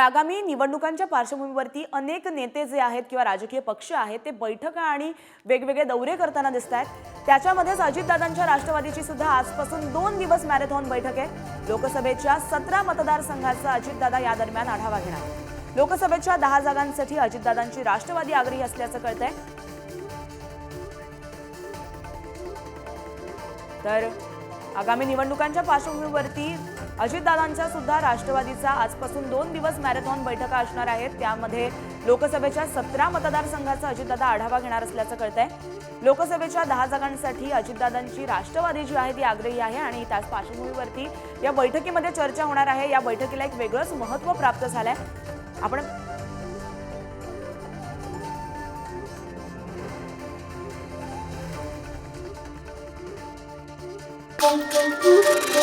आगामी निवडणुकांच्या पार्श्वभूमीवरती अनेक नेते जे आहेत किंवा राजकीय पक्ष आहेत ते बैठका आणि वेगवेगळे दौरे करताना दिसत आहेत. त्याच्यामध्येच अजितदादांच्या राष्ट्रवादीची सुद्धा आजपासून दोन दिवस मॅरेथॉन बैठक आहे. लोकसभेच्या सतरा मतदारसंघाचा अजितदादा या दरम्यान आढावा घेणार लोकसभेच्या दहा जागांसाठी अजितदादांची राष्ट्रवादी आग्रही असल्याचं कळतंय. तर आगामी निवडणुकांच्या पार्श्वभूमीवरती अजितदादांच्या सुद्धा राष्ट्रवादीचा आजपासून दोन दिवस मॅरेथॉन बैठका असणार आहेत. त्यामध्ये लोकसभेच्या सतरा मतदारसंघाचा अजितदादा आढावा घेणार असल्याचं कळतंय. लोकसभेच्या दहा जागांसाठी अजितदादांची राष्ट्रवादी जी आहे ती आग्रही आहे आणि त्याच पार्श्वभूमीवरती या बैठकीमध्ये चर्चा होणार आहे. या बैठकीला एक वेगळंच महत्त्व प्राप्त झालंय. आपण pom, pom, pom.